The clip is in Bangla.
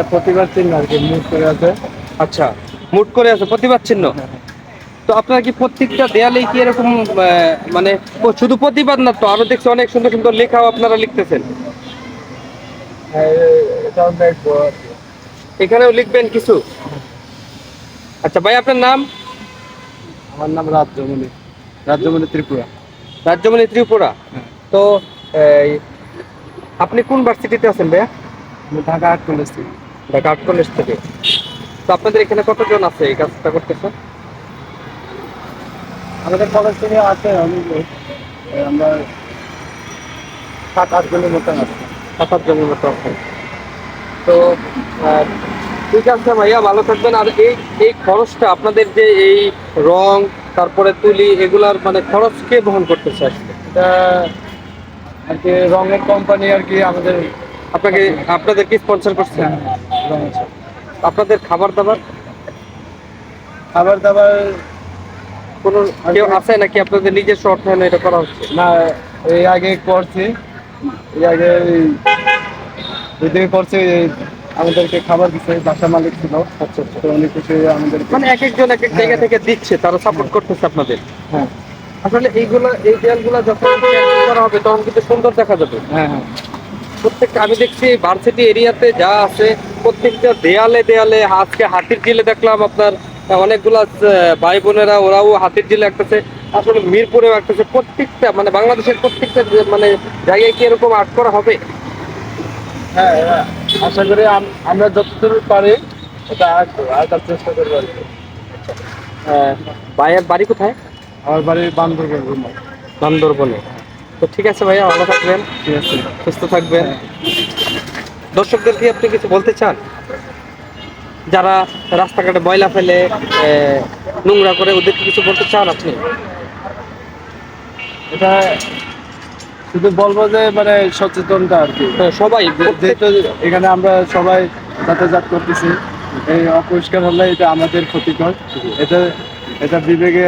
এটা প্রতিবার চিহ্ন আর কি মুখ করে আছে। আচ্ছা মুট করে আছে প্রতিবাদ চিহ্ন? তো আপনারা কি প্রত্যেকটা দেয়ালেই কি এরকম মানে শুধু প্রতিবাদ না তো? আরও দেখছি অনেক সুন্দর সুন্দর লেখাও আপনারা লিখতেছেন। হ্যাঁ। এখানেও লিখবেন কিছু? আচ্ছা ভাই আপনার নাম? আমার নাম রাজ্যমণি রাজ্যমণি ত্রিপুরা। রাজ্যমণি ত্রিপুরা। হ্যাঁ। তো আপনি কোন ভার্সিটিতে আছেন ভাইয়া? ঢাকা আর্ট কলেজ থেকে। ঢাকা আর্ট কলেজ থেকে। তো আপনাদের এখানে কতজন আছে এই কাজটা করতেছে আমাদের কলেজ থেকে আছে অনেক লোক। আমরা সাত আট জনের মতন আছে। সাত আট জনের মতো আছে তো ঠিক আছে ভাইয়া ভালো থাকবেন। আর এই এই খরচটা আপনাদের যে এই রং তারপরে তুলি এগুলার মানে খরচ কে বহন করতেছে আসলে এটা আর কি রঙের কোম্পানি আর কি আমাদের আপনাকে আপনাদের কি স্পন্সর করছে। হ্যাঁ। আপনাদের খাবার দাবার? খাবার দাবার কোনো কেউ আছে নাকি? আপনাদের নিজস্ব অর্থায়নে এটা করা হচ্ছে? না এই আগে করছি। এই আগে এদিকে করছে আমাদেরকে খাবার দিচ্ছে বাসা মালিক ছিল আচ্ছা আচ্ছা তো উনি কিছু আমাদের মানে এক একজন এক এক জায়গা থেকে দিচ্ছে তারা সাপোর্ট করতেছে আপনাদের? হ্যাঁ। আসলে এইগুলো এই দেয়ালগুলো যখন করা হবে তখন কিন্তু সুন্দর দেখা যাবে। হ্যাঁ হ্যাঁ। প্রত্যেকটা আমি দেখছি ভার্সিটি এরিয়াতে যা আছে প্রত্যেকটা দেয়ালে দেয়ালে আজকে হাতির জিলে দেখলাম আপনার অনেকগুলা ভাই বোনেরা ওরাও হাতির জিলে আঁকতেছে আসলে মিরপুরেও আঁকতেছে প্রত্যেকটা মানে বাংলাদেশের প্রত্যেকটা মানে জায়গায় কি এরকম আর্ট করা হবে? হ্যাঁ হ্যাঁ। আশা করি আমরা যতদূর পারি এটা আঁকবো, আঁকার চেষ্টা করব আর কি। ভাইয়ের বাড়ি কোথায়? আমার বাড়ি বান্দরবন বান্দরবনে। তো ঠিক আছে ভাইয়া ভালো থাকবেন। ঠিক আছে। সুস্থ থাকবেন। দর্শকদের কি আপনি কিছু বলতে চান? যারা রাস্তাঘাটে ময়লা ফেলে নোংরা করে ওদেরকে কিছু বলতে চান আপনি? এটা শুধু বলব যে মানে সচেতনটা আর কি। হ্যাঁ, সবাই যেহেতু এখানে আমরা সবাই যাতায়াত করতেছি এই অপরিষ্কার হলে এটা আমাদের ক্ষতিকর। এটা এটা বিবেকে